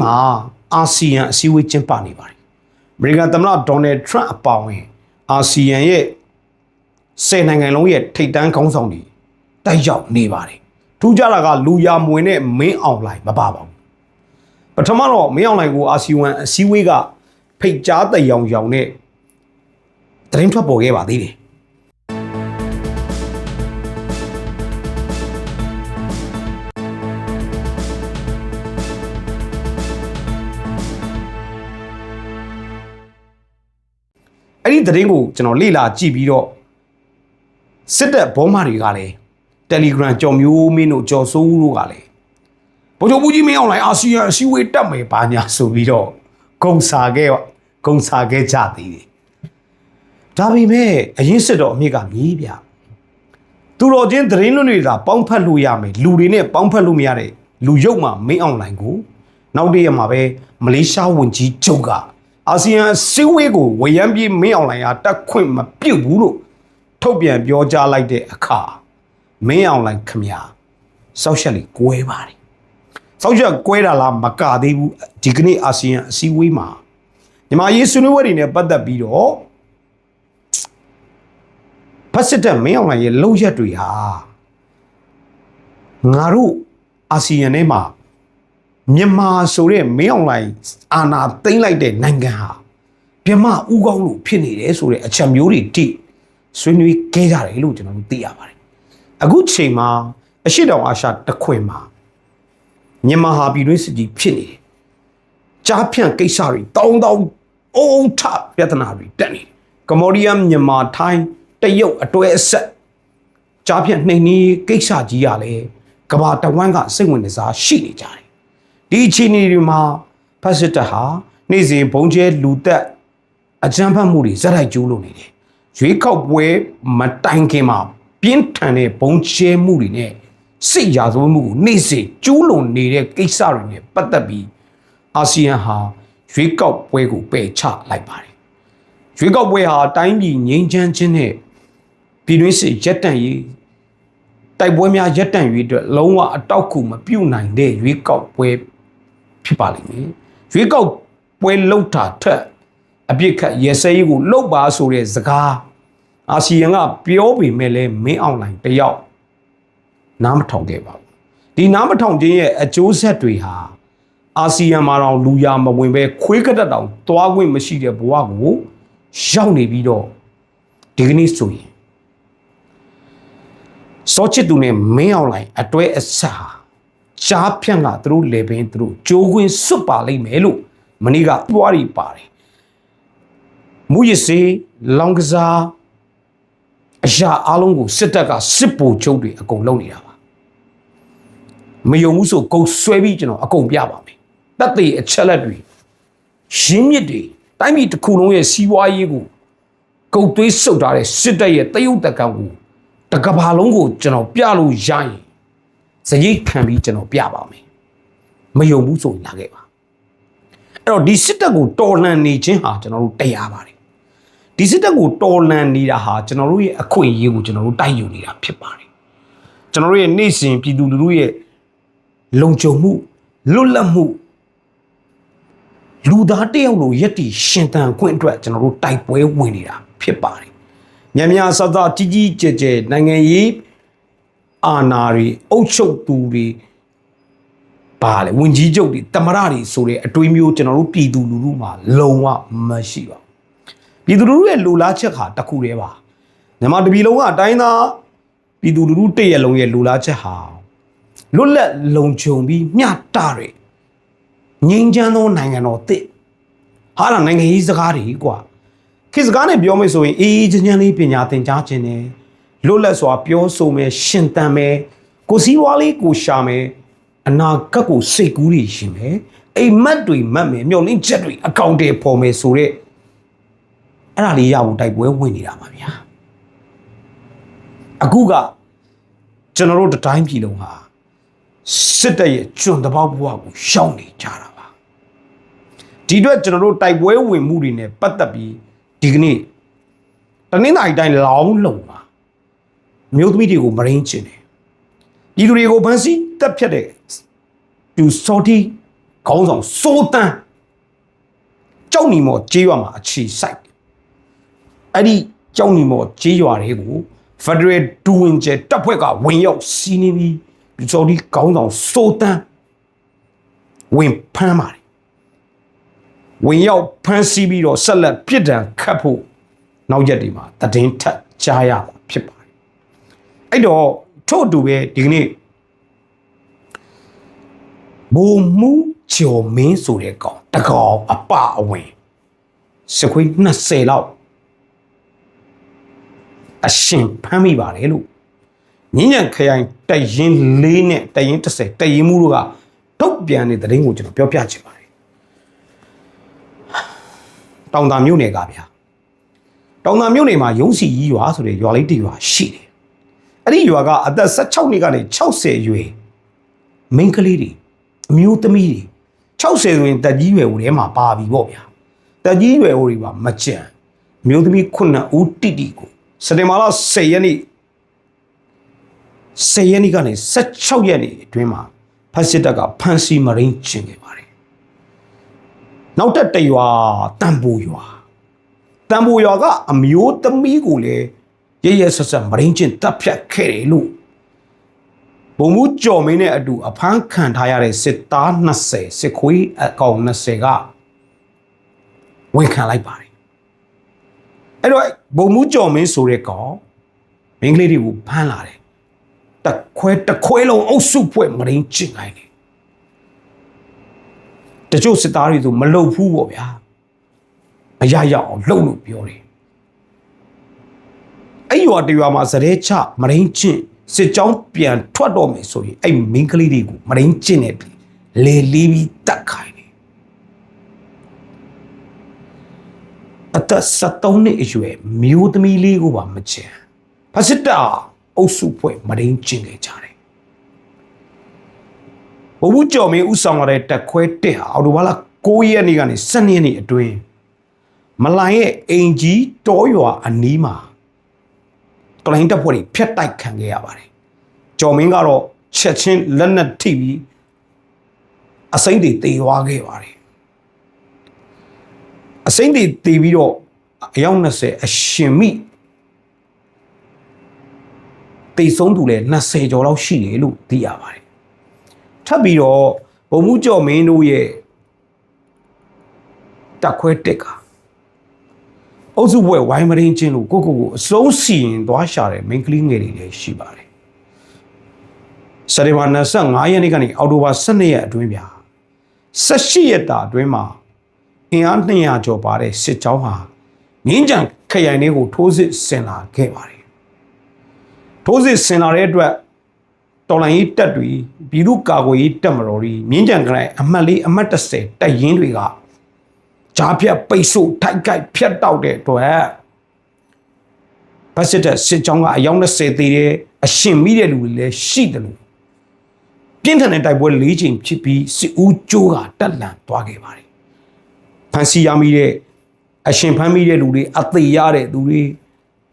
မှာအာဆီယံအစည်းအဝေးကျင်းပနေပါတယ်အမေရိကန်သမ္မတဒေါ်နယ်ထရန့်အပါအဝင်အာဆီယံရဲ့ဆယ်နိုင်ငံလုံးရဲ့ထိပ်တန်းခေါင်းဆောင်တွေတိုက်ရောက်နေပါတယ်ထူးခြားတာကလူရမဝင်တဲ့မင်းအောင်လှိုင်မပါပါဘူးပထမတော့မင်းအောင်လှိုင်ကိုအာဆီယံအစည်းအဝေးကဖိတ်ကြားတဲ့ရောင်ရောင်နဲ့သတင်းထွက်ပေါ်ခဲ့ပါသေးတယ် အဲ့ဒီသတင်းကိုကျွန်တော်လေ့လာကြည့်ပြီးတော့စစ်တပ်ဘောမာတွေကလည်း Telegram ကြော်မျိုးမင်းတို့ကြော်စိုးဦးတို့ကလည်းဗိုလ်ချုပ်ဘူးကြီးမင်းအောင်လိုင်းအာဆီယံအစည်းအဝေးတက်မယ်ပါညာဆိုပြီးတော့ဂုံစာခဲ့ဂုံစာခဲ့ကြသေးတယ်ဒါပေမဲ့အရင်စစ်တော့အမြစ်ကမြည်ပြသူတော်ချင်းသတင်းလွှင့်တွေသာပေါင်းဖက်လို့ရမယ်လူတွေနဲ့ပေါင်းဖက်လို့မရတဲ့လူရုပ်မှမင်းအောင်လိုင်းကိုနောက်တည့်ရက်မှာပဲမလေးရှားဝန်ကြီးချုပ်က အာဆီယံစီဝေးကိုဝရမ်းပြေးမင်းအောင်လိုင်းဟာတက်ခွင့်မပြုတ်ဘူးလို့ထုတ်ပြန်ပြောကြားလိုက်တဲ့အခါမင်းအောင်လိုင်းခမညာစောက်ရှက်လေးကွဲပါတယ်စောက်ရှက်ကွဲတာလားမကသေးဘူးဒီကနေ့အာဆီယံအစည်းအဝေးမှာမြန်မာရေးဆွေးနွေးပွဲတွေနဲ့ပတ်သက်ပြီးတော့ဖက်စစ်တပ်မင်းအောင်လှိုင်ရဲ့လုံရက်တွေဟာငါတို့အာဆီယံထဲမှာ မြန်မာဆိုတဲ့မင်းအောင်လှိုင်အာဏာသိမ်းလိုက်တဲ့နိုင်ငံဟာပြမဥကောင်းလို့ဖြစ်နေတယ်ဆိုတဲ့အချက်မျိုးတွေတိဆွေးနွေးခဲ့ကြတယ်လို့ကျွန်တော်တို့သိရပါတယ်အခုချိန်မှာအရှိတောင်အာရှတစ်ခွင်မှာမြန်မာဟာပြည်တွင်းစစ်ကြီးဖြစ်နေတယ်ကြားဖြန့်ကိစ္စတွေတောင်းတောင်းအုံထပြဿနာတွေတက်နေတယ်ကမ္ဘောဒီးယားမြန်မာထိုင်းတရုတ်အတွဲအဆက်ကြားဖြန့်နှိမ်နှီးကိစ္စကြီးရလဲကဘာတဝမ်းကစိတ်ဝင်စားရှိနေကြတယ် ဒီအခြေအနေတွေမှာဖက်စစ်တပ်ဟာနေ့စဉ်ဘုံကျဲလူသက်အကြမ်းဖက်မှုတွေဇက်တိုက်ကျူးလုပ်နေတယ်ရွေးကောက်ပွဲမတိုင်ခင်မှာပြင်းထန်တဲ့ဘုံကျဲမှုတွေနဲ့စိတ်ရာဇဝတ်မှုကိုနေ့စဉ်ကျူးလွန်နေတဲ့ကိစ္စတွေနဲ့ပတ်သက်ပြီးအာဆီယံဟာရွေးကောက်ပွဲကိုပယ်ချလိုက်ပါတယ်ရွေးကောက်ပွဲဟာတိုင်းပြည်ငြိမ်းချမ်းခြင်းနဲ့ပြည်တွင်းစစ်ရက်တန့်ရေးတိုက်ပွဲများရက်တန့်ရေးအတွက်လုံးဝအတောက်ကူမပြုတ်နိုင်တဲ့ရွေးကောက်ပွဲ ဖြစ်ပါလိမ့်မယ်ရွေးကောက်ပွဲလှုပ်တာထက်အပြစ်ခတ်ရဲစဲရေးကိုလှုပ်ပါဆိုတဲ့စကားအာဆီယံကပြောပေမဲ့လည်းမင်းအောင်လိုင်တယောက်နားမထောင်ခဲ့ပါဘူးဒီနားမထောင်ခြင်းရဲ့အကျိုးဆက်တွေဟာအာဆီယံမှာတော့လူရမဝင်ပဲခွေးကတက်တောင်သွားခွင့်မရှိတဲ့ဘဝကိုရောက်နေပြီးတော့ဒီကနေ့ဆိုရင်စောချစ်သူနဲ့မင်းအောင်လိုင်အတွဲအဆက်ဟာ ကြားဖြန့်ကသူတို့လေပင်သူတို့ကြိုးခွင်းစွတ်ပါလိမ့်မယ်လို့မနေ့ကပွားရီပါတယ်မူရစေလောင်ကစားအရာအလုံးကိုစစ်တပ်ကစစ်ပူချုပ်တွေအကုန်လုပ်နေတာပါမယုံဘူးဆိုကုန်ဆွဲပြီးကျွန်တော်အကုန်ပြပါမယ်တက်သေးအချက်လက်တွေရင်းမြစ်တွေတိုင်းပြည်တစ်ခုလုံးရဲ့စီးပွားရေးကိုကုတ်သွေးစုပ်ထားတဲ့စစ်တပ်ရဲ့တယုတ်တကံကိုတကဘာလုံးကိုကျွန်တော်ပြလို့ရရင် စရိတ်ခံပြီးကျွန်တော်ပြပါမယ်မယုံဘူးဆိုရင်လာခဲ့ပါအဲ့တော့ဒီစစ်တပ်ကိုတော်လှန်နေခြင်းဟာကျွန်တော်တို့တရားပါတယ်ဒီစစ်တပ်ကိုတော်လှန်နေတာဟာကျွန်တော်တို့ရဲ့အခွင့်အရေးကိုကျွန်တော်တို့တိုက်ယူနေတာဖြစ်ပါတယ်ကျွန်တော်တို့ရဲ့နေ့စဉ်ပြည်သူလူထုရဲ့လုံခြုံမှုလွတ်လပ်မှုလူသားတစ်ယောက်လိုရက်တီရှင်တန်ခွင့်အတွက်ကျွန်တော်တို့တိုက်ပွဲဝင်နေတာဖြစ်ပါတယ်။မြန်မြန်ဆဆကြီးကြီးကျယ်ကျယ်နိုင်ငံရေး အာဏာတွေအုပ်ချုပ်သူတွေပါလေဝင်ကြီးချုပ်တွေတမရတွေဆိုတဲ့အတွေးမျိုးကျွန်တော်တို့ပြည်သူလူထုမှာလုံးဝမရှိပါဘူး။ပြည်သူလူထုရဲ့လူလားချက်ဟာတစ်ခုတည်းပါ။မြန်မာတပြည်လုံးကအတိုင်းသားပြည်သူလူထုတည့်ရလုံးရဲ့လူလားချက်ဟာလွတ်လပ်လုံခြုံပြီးမျှတတဲ့ငြိမ်းချမ်းသောနိုင်ငံတော်တစ်ဟာလာနိုင်ငံရေးစကားတွေကွာခေတ်စကားနဲ့ပြောမယ်ဆိုရင်အေးအေးချမ်းချမ်းလေးပညာသင်ကြားခြင်းနဲ့ လွတ်လပ်စွာပြောဆိုမယ်ရှင်သန်မယ်ကိုစည်းဝါးလေးကိုရှာမယ်အနာဂတ်ကိုစိတ်ကူးတွေရှင်မယ်အိမ်မက်တွေမတ်မယ်မျောလင်းချက်တွေအကောင့်တွေပေါ်မယ်ဆိုတဲ့အဲ့ဒါလေးရဖို့တိုက်ပွဲဝင်နေတာပါဗျာအခုကကျွန်တော်တို့တတိုင်းပြည်လုံးဟာစစ်တပ်ရဲ့ကျွန်းတပေါက်ဘဝကိုရှောင်နေကြတာပါဒီအတွက်ကျွန်တော်တို့တိုက်ပွဲဝင်မှုတွေနဲ့ပတ်သက်ပြီးဒီကနေ့တနင်္လာရီတိုင်းလောင်းလုံပါ မြို့သမီးတွေကိုမရင်းချင်တယ်ပြည်သူတွေကိုဗန်းစီတက်ဖြတ်တဲ့သူစော်တီခေါင်းဆောင်စိုးတန်းကြောက်နီမော်ကြေးရွာမှာအခြေစိုက်အဲ့ဒီကြောက်နီမော်ကြေးရွာတွေကိုဖက်ဒရယ်ဒူဝင်ကျဲတပ်ဖွဲ့ကဝင်ရောက်စီးနင်းပြီးဒီစော်ဒီခေါင်းဆောင်စိုးတန်းဝင်ဖမ်းပါတယ်ဝင်ရောက်ဖမ်းဆီးပြီးတော့ဆက်လက်ပြစ်ဒဏ်ခတ်ဖို့နောက်ရက်ဒီမှာတည်င်းထက်ကြားရမှာဖြစ်ပါတယ် အဲ့တော့ထို့အတူပဲဒီကနေ့ဘုံမှုကျော်မင်းဆိုတဲ့ကောင်တကောင်အပအဝင်စခွေး20လောက်အရှင်ဖမ်းမိပါတယ်လို့ညဉ့်ညံခရိုင်တရင်လေးနဲ့တရင်30တရင်မှုတို့ကထုတ်ပြန်တဲ့သတင်းကိုကျွန်တော်ပြောပြချင်ပါတယ်တောင်တာမြို့နယ်ကဗျာတောင်တာမြို့နယ်မှာရုံးစီကြီးရွာဆိုတဲ့ရွာလေးတစ်ရွာရှိတယ် အဲ့ဒီရွာကအသက်16နှစ်ကနေ60အရွယ်မိန်းကလေးတွေအမျိုးသမီးတွေ60ဆိုရင်တက်ကြီးရွယ်ဦးထဲမှာပါပြီပေါ့ဗျာတက်ကြီးရွယ်ဦးတွေပါမကြံအမျိုးသမီး9ဦးတိတိကိုစက်တင်ဘာလ10ရက်နေ့10ရက်နေ့ကနေ16ရက်နေ့အတွင်းမှာဖက်စစ်တပ်ကဖမ်းဆီးမရင်းကျင်ခဲ့ပါတယ်နောက်တက်တရွာတန်ပိုရွာတန်ပိုရွာကအမျိုးသမီးကိုလည်း ရရဆက်ဆက်မရင်းကျင်တပ်ဖြတ်ခဲ့တယ်လို့ဘုံမှုကြော်မင်းနဲ့အတူအဖမ်းခံထားရတဲ့စစ်သား20စစ်ခွေးအကောင်20ကဝန်ခံလိုက်ပါတယ်အဲ့တော့ဘုံမှုကြော်မင်းဆိုတဲ့ကောင်မင်းကလေးတွေကိုဖမ်းလာတယ်တခွဲတခွဲလုံးအုပ်စုဖွဲ့မရင်းကျင်လိုက်တယ်တချို့စစ်သားတွေဆိုမလုံဘူးပေါ့ဗျာအရရအောင်လှုပ်လို့ပြောတယ် အဲ့ရွာတရွာမှာဇရဲချမရင်းကျင့်စစ်ကြောင်းပြန်ထွက်တော့မယ်ဆိုရင်အဲ့မင်းကလေးတွေကိုမရင်းကျင့်နေပြီလေလီးပြီးတတ်ခိုင်းတယ်အသက်73နှစ်အရွယ်မျိုးသမီးလေးကိုပါမချင်ဖာစစ်တာအုပ်စုဖွဲ့မရင်းကျင့်ခဲ့ကြတယ်ဘဘူးကျော်မင်းဥဆောင်ရတဲ့တက်ခွဲတက်ဟာအော်တိုဘာလ9ရက်နေ့ကနေ12ရက်နေ့အတွင်းမလိုင်ရဲ့အင်ကြီးတောရွာအနီးမှာ ကလိုင်းတပ်ဖွဲ့တွေဖျက်တိုက်ခံခဲ့ရပါတယ်။ကျော်မင်းကတော့ချက်ချင်းလက်နက်ထိပြီးအစိမ့်တွေတေသွားခဲ့ပါတယ်။အစိမ့်တွေတေပြီးတော့အယောက်20အရှင်မိတေဆုံးသူလည်း20ကျော်လောက်ရှိတယ်လို့သိရပါတယ်။ထပ်ပြီးတော့ဘုံမှုကျော်မင်းတို့ရဲ့တက်ခွဲတက်က အုပ်စုဘွဲဝိုင်းမရင်းချင်းလို့ကိုကိုကိုအဆုံးစီရင်သွားရှာတဲ့မိန်းကလေးငယ်တွေလည်းရှိပါတယ်စက်တင်ဘာ25ရက်နေ့ကနေအောက်တိုဘာ12ရက်အတွင်းဗျာ18ရက်တာအတွင်းမှာအင်အား200ကျော်ပါတဲ့စစ်ကြောင်းဟာငင်းကြံခရိုင်လေးကိုထိုးစစ်ဆင်လာခဲ့ပါတယ်ထိုးစစ်ဆင်လာတဲ့အတွက်တော်လိုင်းရေးတက်တွေပြည်သူ့ကာကွယ်ရေးတပ်မတော်တွေမြင်းကြံခရိုင်အမှတ်လေးအမှတ်30တပ်ရင်းတွေက ဂျားဖြတ်ပိတ်ဆို့ထိုက်ကိုက်ဖြတ်တောက်တဲ့အတွက်ဘတ်စစ်တဲ့စစ်ကြောင်းကအယောက်20သေးတယ်အရှင်မိတဲ့လူတွေလည်းရှိတယ်လို့ပြင်းထန်တဲ့တိုက်ပွဲ၄ချိန်ဖြစ်ပြီးစစ်ဦးကျိုးကတက်လန်သွားခဲ့ပါတယ်ဖန်စီရမိတဲ့အရှင်ဖမ်းမိတဲ့လူတွေအသေးရတဲ့သူတွေ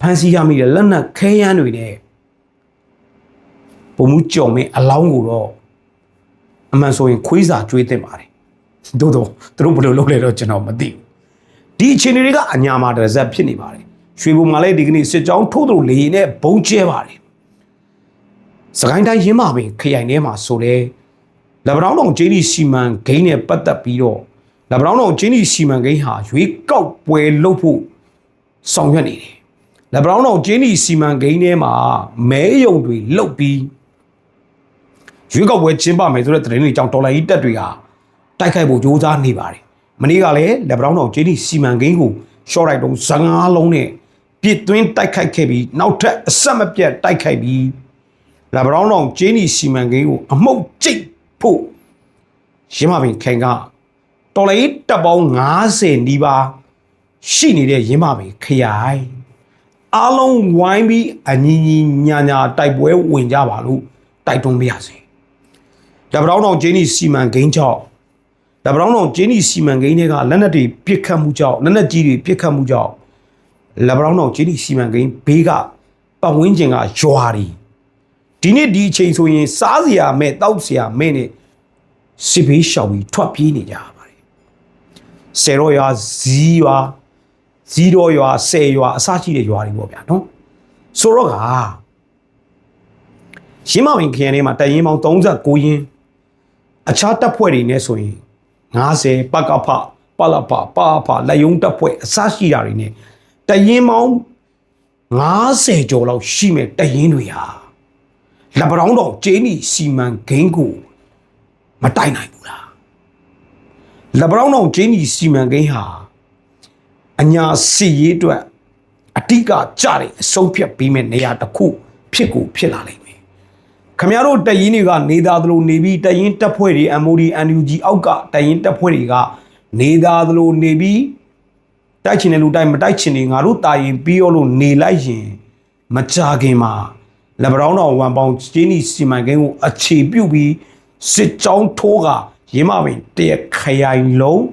ဖန်စီရမိတဲ့လက်နက်ခဲယမ်းတွေနဲ့ပုံမှုကြော်မင်းအလောင်းကိုတော့အမှန်ဆိုရင်ခွေးစာကျွေးတင်ပါတယ် သို့တော့သူတို့ဘယ်လိုလုပ်လဲတော့ကျွန်တော်မသိဘူးဒီအခြေအနေတွေကအညာမှာတစ်စက်ဖြစ်နေပါတယ်ရွှေဘုံမှာလည်းဒီကနေ့စစ်ကြောင်းထိုးသူလေရင်နဲ့ဘုံကျဲပါတယ်စကိုင်းတိုင်းရင်းမာပင်ခရိုင်ထဲမှာဆိုလဲလဗရောင်းတော်ဂျင်းဒီစီမံဂိမ်းနဲ့ပတ်သက်ပြီးတော့လဗရောင်းတော်ဂျင်းဒီစီမံဂိမ်းဟာရွေးကောက်ပွဲလုပ်ဖို့ဆောင်ရွက်နေတယ်လဗရောင်းတော်ဂျင်းဒီစီမံကိန်းထဲမှာမဲယုံတွေလုတ်ပြီးရွေးကောက်ပွဲကျင်းပမယ်ဆိုတဲ့သတင်းတွေကြောင့်ဒေါ်လာကြီးတက်တွေဟာ တိုက်ခိုက်ဖို့ကြိုးစားနေပါတယ်။မနေ့ကလည်းလက်ဗရောင်းတော်ဂျင်းဒီစီမံကိန်းကိုရှော့လိုက်တော့ဇငါးလုံးနဲ့ပြစ်သွင်းတိုက်ခိုက်ခဲ့ပြီးနောက်ထပ်အဆက်မပြတ်တိုက်ခိုက်ပြီးလက်ဗရောင်းတော်ဂျင်းဒီစီမံကိန်းကိုအမှုတ်ကျိတ်ဖို့ရင်းမပင်ခိုင်ကတော်လေးတပ်ပေါင်း90နီးပါးရှိနေတဲ့ရင်းမပင်ခရိုင်အားလုံးဝိုင်းပြီးအညီညီညာညာတိုက်ပွဲဝင်ကြပါလို့တိုက်တွန်းပါရစေ။လက်ဗရောင်းတော်ဂျင်းဒီစီမံကိန်းကြောင့် ဒါဗရောင်းတော်ကျင်းဒီစီမံကိန်းတွေကလက်နက်တွေပြစ်ခတ်မှုကြောင့်လက်နက်ကြီးတွေပြစ်ခတ်မှုကြောင့်လက်ဗရောင်းတော်ကျင်းဒီစီမံကိန်းဘေးကပတ်ဝန်းကျင်ကရွာတွေဒီနေ့ဒီအချိန်ဆိုရင်စားစရာမဲ့တောက်စရာမဲ့နဲ့စစ်ဘေးရှောင်ပြီးထွက်ပြေးနေကြရပါတယ်ဆယ်ရောရွာဇီးရွာဇီးတော်ရွာဆယ်ရွာအစရှိတဲ့ရွာတွေပေါ့ဗျာနော်ဆိုတော့ကရင်းမဝင်ခရိုင်ထဲမှာတရင်ပေါင်း39ရင်းအခြားတပ်ဖွဲ့တွေနဲ့ဆိုရင် 90ပကဖပလပပါဖလက်ယုံတပ်ဖွဲ့အစရှိတာတွေနဲ့တရင်ပေါင်း90ကျော်လောက်ရှိမဲ့တရင်တွေဟာလက်ပတောင်းတော်ကျင်းနီစီမံကိန်းကိုမတိုက်နိုင်ဘူးလားလက်ပတောင်းတော်ကျင်းနီစီမံကိန်းဟာအညာစီရေးအတွက်အတိကကြတဲ့အဆုံးဖြတ်ပြီးမဲ့နေရာတစ်ခုဖြစ်ကိုဖြစ်လာလိမ့်မယ် ခမရတို့တရင်တွေကနေသားသလိုနေပြီးတရင်တပ်ဖွဲ့တွေ MOD NUG အောက်ကတရင်တပ်ဖွဲ့တွေကနေသားသလိုနေပြီးတိုက်ချင်တဲ့လူတိုက်မတိုက်ချင်နေငါတို့တာရင်ပြီးရောလို့နေလိုက်ရင်မကြခင်မှာလက်ပတောင်းတော်ဝန်ပေါင်းကျင်းဤစီမံကိန်းကိုအခြေပြုပြီးစစ်ကြောင်းထိုးကရင်းမပင်တရခရိုင်လုံး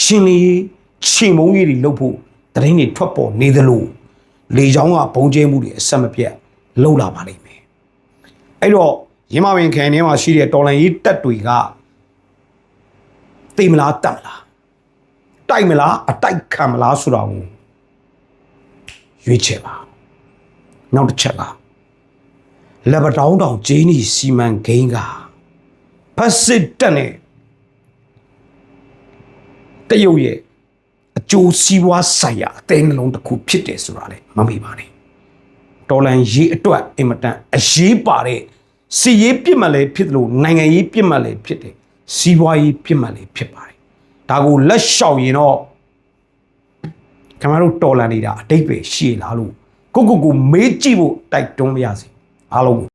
ရှင်လီချိန်မုံကြီးတွေလှုပ်ဖို့တရင်တွေထွက်ပေါ်နေသလိုလေချောင်းကဘုံကျဲမှုတွေအဆက်မပြတ်လှုပ်လာပါလိမ့်မယ် အဲ့တော့ရင်းမပင်ခိုင်ထဲမှာရှိတဲ့တော်လန်ရေးတက်တွေကသိမလားတက်မလားတိုက်မလားအတိုက်ခံမလားဆိုတာကိုရွေးချယ်ပါနောက်တစ်ချက်ကလက်ပတောင်းတောင်ဂျင်းနီစီမံကိန်းကဖက်စစ်တက်နဲ့တရုတ်ရဲ့အကျိုးစီးပွားဆိုင်ရာအသေးနှလုံးတစ်ခုဖြစ်တယ်ဆိုတာလေမမေ့ပါနဲ့တော်လန်ရေးအတွက်အင်မတန်အရေးပါတဲ့ စီရေးပြစ်မှတ်လည်းဖြစ်တယ်လို့နိုင်ငံရေးပြစ်မှတ်လည်းဖြစ်တယ်စီးပွားရေးပြစ်မှတ်လည်းဖြစ်ပါတယ်ဒါကိုလက်လျှောက်ရင်တော့ခင်ဗျားတို့တော်လန်နေတာအတိတ်ပဲရှိလားလို့ကိုကိုကိုမေးကြည့်ဖို့တိုက်တွန်းပါရစေအားလုံး